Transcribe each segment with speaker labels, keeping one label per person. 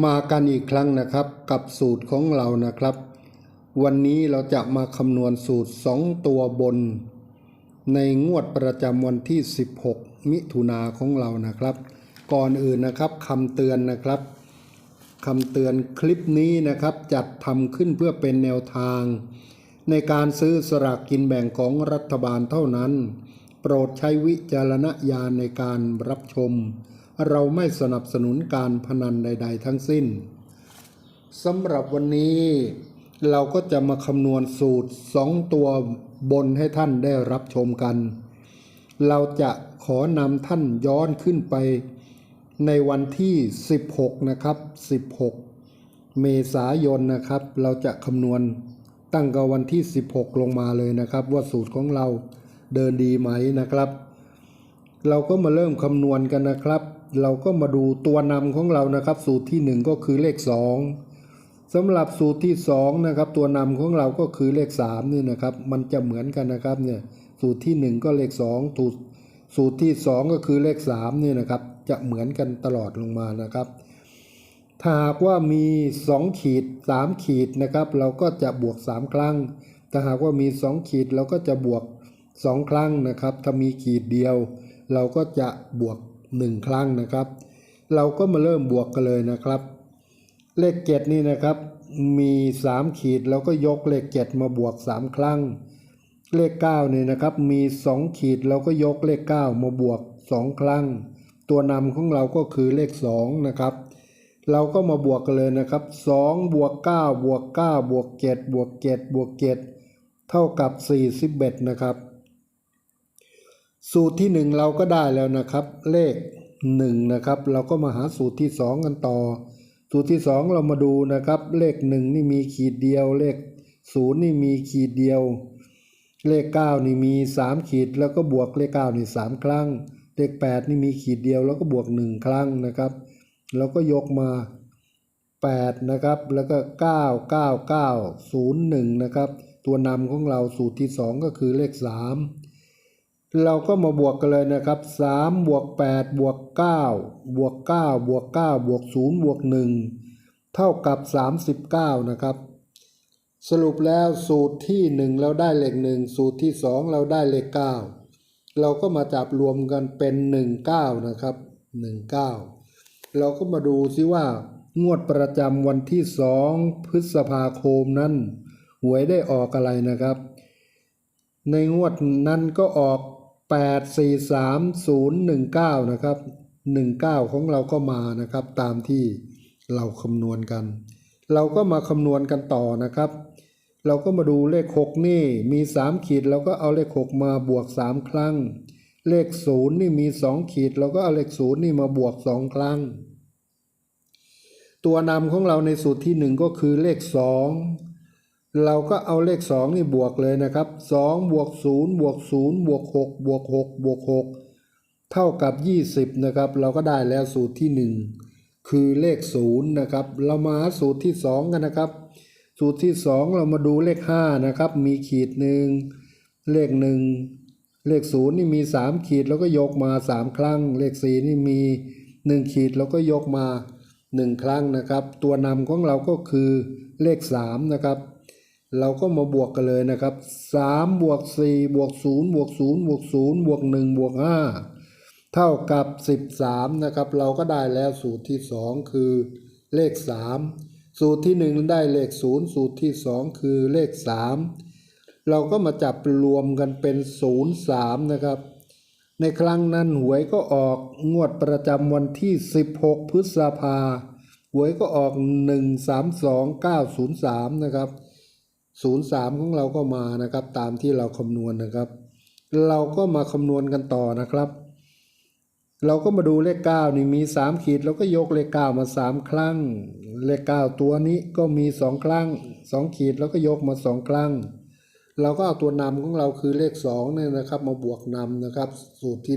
Speaker 1: มากันอีกครั้งนะครับ กับสูตรของเรานะครับ วันนี้เราจะมาคำนวณสูตร 2 ตัวบน ในงวดประจำวันที่ 16 มิถุนาของเรานะครับ ก่อนอื่นนะครับคำเตือนนะครับคำเตือนคลิปนี้นะครับ จัดทำขึ้นเพื่อเป็นแนวทาง ในการซื้อสลากกินแบ่งของรัฐบาลเท่านั้น โปรดใช้วิจารณญาณในการรับชม เราไม่สนับสนุนการพนันใด ๆ ทั้งสิ้นสำหรับวันนี้เราก็จะมาคำนวณสูตร2ตัวบนให้ท่านได้รับชมกัน เราจะขอนำท่านย้อนขึ้นไปในวันที่ 16 นะครับ 16 เมษายนนะครับ เราจะคำนวณตั้งกับวันที่ 16 ลงมาเลยนะครับ ว่าสูตรของเราเดินดีไหมนะครับ เราก็มาเริ่มคำนวณกันนะครับ เราก็มาดูตัวนำของเรานะครับ สูตรที่ 1 ก็คือเลข 2สำหรับสูตรที่2นะครับตัวนำของเราก็คือเลข3นี่นะครับ มันจะเหมือนกันนะครับเนี่ยสูตรที่ 1 ก็เลข2สูตรสูตรที่ 2 ก็คือเลข3นี่นะครับ จะเหมือนกันตลอดลงมานะครับ ถ้าหากว่ามี 2 ขีด 3 ขีดนะครับ เราก็จะบวก 3 ครั้ง ถ้าหากว่ามี 2 ขีดเราก็จะบวก 2 ครั้งนะครับ ถ้ามีขีดเดียว เราก็จะบวก 1 ครั้งนะครับ เราก็มาเริ่มบวกกันเลยนะครับ เลข 7 นี่นะครับ มี 3 ขีดเราก็ยกเลข 7 มาบวก 3 ครั้ง เลข9นี่ยนะครับ มี 2 ขีดเราก็ยกเลข 9 มาบวก 2 ครั้ง ตัวนำของเราก็คือเลข 2 นะครับเราก็มาบวกกันเลยนะครับ2บวก9บวก9บวก7บวก7บวก7เท่ากับ41นะครับ สูตรที่ 1 เราก็ได้แล้วนะครับ เลข1นะครับ เราก็มาหาสูตรที่ 2 กันต่อ สูตรที่ 2 เรามาดูนะครับ เลข 1 นี่มีขีดเดียว เลข 0 นี่มีขีดเดียว เลข 9 นี่มี 3 ขีด แล้วก็บวกเลข9นี่3ครั้ง เลข 8 นี่มีขีดเดียวแล้วก็บวก 1 ครั้งนะครับแล้วก็ยกมา 8 นะครับ แล้วก็ 9 9 9 0 1 นะครับ ตัวนำของเราสูตรที่ 2 ก็คือเลข 3 เราก็มาบวกกันเลยนะครับ3บวก8บวก9บวก9บวก9บวก0บวก1เท่ากับ 39 นะครับ สรุปแล้วสูตรที่ 1 เราได้เลข1 สูตรที่ 2 เราได้เลข9 เราก็มาจับรวมกันเป็น 19 นะครับ 19 เราก็มาดูซิว่างวดประจำวันที่ 2 พฤษภาคมนั้น หวยได้ออกอะไรนะครับ ในงวดนั้นก็ออก 843019 นะครับ 19 ของเราก็มานะครับตามที่เราคำนวณกัน เราก็มาคำนวณกันต่อนะครับ เราก็มาดูเลข 6 นี่มี 3 ขีดเราก็เอาเลข 6 มาบวก 3 ครั้ง เลข 0 นี่มี 2 ขีดเราก็เอาเลข 0 นี่มาบวก 2 ครั้ง ตัวนำของเราในสูตรที่ 1 ก็คือเลข 2 เราก็เอาเลข 2 นี่บวกเลยนะครับ2บวก0บวก0บวก6บวก6บวก6เท่ากับ 20 นะครับ เราก็ได้แล้วสูตรที่ 1 คือเลข 0 นะครับ เรามาหาสูตรที่ 2 กันนะครับ สูตรที่ 2 เรามาดูเลข 5 นะครับ มีขีดหนึ่งเลข 1 เลข 0 นี่มี 3 ขีดแล้วก็ยกมา 3 ครั้ง เลข 4 นี่มี 1 ขีดแล้วก็ยกมา 1 ครั้งนะครับ ตัวนำของเราก็คือเลข 3 นะครับ เราก็มาบวกกันเลยนะครับ3บวก4บวก0บวก0บวก0บวก1บวก5เท่ากับ 13 นะครับ เราก็ได้แล้วสูตรที่ 2 คือเลข 3 สูตรที่ 1 ได้เลข 0 สูตรที่ 2 คือเลข 3 เราก็มาจับรวมกันเป็น 0 3 นะครับ ในครั้งนั้นหวยก็ออกงวดประจำวันที่ 16 พฤษภาหวยก็ออก 132903 นะครับ 03 ของเราก็มานะครับ ตามที่เราคำนวณนะครับ เราก็มาคำนวณกันต่อนะครับ เราก็มาดูเลข9นี่มี 3 ขีดเราก็ยกเลข9มา 3 ครั้ง เลข9ตัวนี้ก็มี 2 ครั้ง 2 ขีดแล้วก็ยกมา 2 ครั้ง เราก็เอาตัวนำของเราคือเลข2เนี่ยนะครับ มาบวกนำนะครับ สูตรที่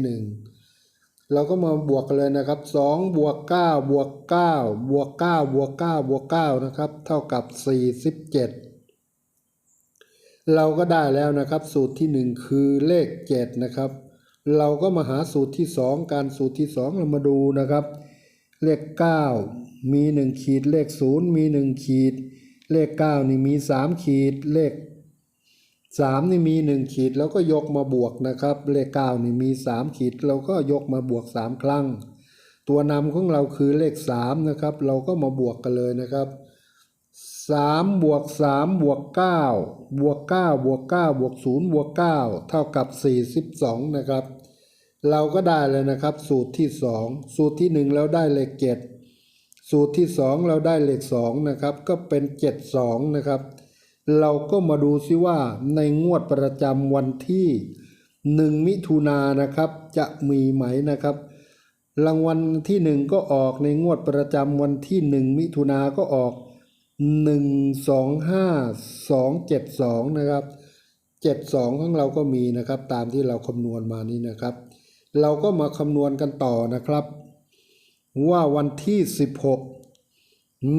Speaker 1: 1เราก็มาบวกกันเลยนะครับ2บวก9บวก9บวก9บวก9บวก9นะครับ เท่ากับ 47 เราก็ได้แล้วนะครับ สูตรที่ 1 คือเลข 7 นะครับ เราก็มาหาสูตรที่ 2 การสูตรที่ 2 เรามาดูนะครับ เลข 9 มีหนึ่งขีดเลขศูนย์มีหนึ่งขีด เลขเก้านี่มีสามขีดเลขสามนี่มีหนึ่งขีดแล้วก็ยกมาบวกนะครับ เลขเก้านี่มีสามขีดเราก็ยกมาบวกสามครั้ง ตัวนำของเราคือเลขสามนะครับ เราก็มาบวกกันเลยนะครับ สามบวกสามบวกเก้าบวกเก้าบวกเก้าบวกศูนย์บวกเก้าเท่ากับสี่สิบสองนะครับ เราก็ได้เลยนะครับ สูตรที่สองสูตรที่หนึ่งเราได้เลขเจ็ดสูตรที่สองเราได้เลขสองนะครับ ก็เป็นเจ็ดสองนะครับ เราก็มาดูซิว่าในงวดประจำวันที่หนึ่งมิถุนานนะครับ จะมีไหมนะครับรางวัลที่หนึ่งก็ออกในงวดประจำวันที่หนึ่งมิถุนาก็ออก หนึ่งสองห้าสองเจ็ดสองนะครับเจ็ดสองของเราก็มีนะครับ ตามที่เราคำนวณมานี้นะครับ เราก็มาคำนวณกันต่อนะครับ ว่าวันที่สิบหก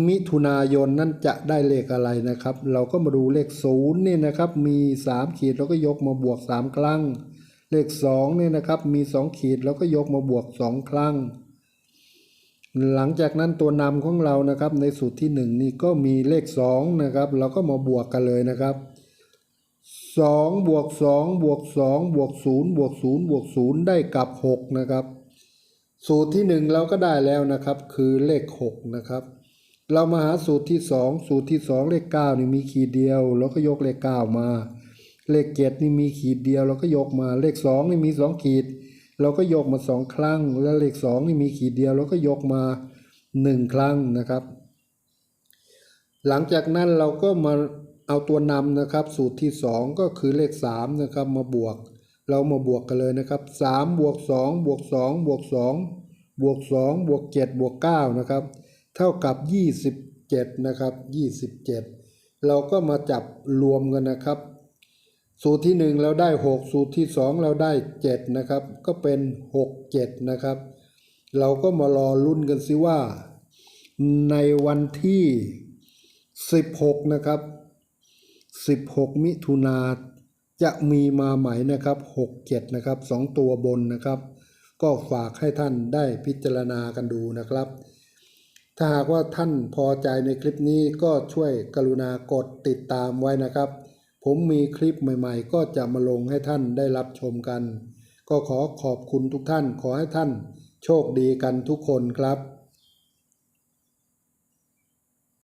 Speaker 1: มิถุนายนนั้นจะได้เลขอะไรนะครับ เราก็มาดูเลขศูนย์นี่นะครับ มีสามขีดเราก็ยกมาบวกสามครั้ง เลขสองเนี่ยนะครับ มีสองขีดแล้วก็ยกมาบวกสองครั้ง หลังจากนั้นตัวนำของเรานะครับในสูตรที่หนึ่งนี่ก็มีเลขสองนะครับเราก็มาบวกกันเลยนะครับสองบวกสองบวกสองบวกศูนย์บวกศูนย์บวกศูนย์ได้กับหกนะครับ สูตรที่หนึ่งเราก็ได้แล้วนะครับ คือเลขหกนะครับ เรามาหาสูตรที่สองสูตรที่สองเลขเก้านี่มีขีดเดียวเราก็ยกเลขเก้ามา เลขเจ็ดนี่มีขีดเดียวเราก็ยกมาเลขสองนี่มีสองขีด เราก็ยกมาสองครั้ง แล้วเลขสองนี่มีขีดเดียวเราก็ยกมาหนึ่งครั้งนะครับ หลังจากนั้นเราก็มาเอาตัวนำนะครับ สูตรที่สองก็คือเลขสามนะครับมาบวก เรามาบวกกันเลยนะครับสามบวกสองบวกสองบวกสองบวกสองบวกเจ็ดบวกเก้านะครับ เท่ากับยี่สิบเจ็ดนะครับยี่สิบเจ็ดเราก็มาจับรวมกันนะครับ สูตรที่หนึ่งเราได้หกสูตรที่สองเราได้เจ็ดนะครับ ก็เป็นหกเจ็ดนะครับ เราก็มารอลุ้นกันสิว่า ในวันที่สิบหกนะครับสิบหกมิถุนาจะมีมาไหมนะครับหกเจ็ดนะครับสองตัวบนนะครับ ก็ฝากให้ท่านได้พิจารณากันดูนะครับ ถ้าหากว่าท่านพอใจในคลิปนี้ก็ช่วยกรุณากดติดตามไว้นะครับ ผมมีคลิปใหม่ๆ ก็จะมาลงให้ท่านได้รับชมกัน ก็ขอขอบคุณทุกท่านขอให้ท่าน โชคดีกันทุกคนครับ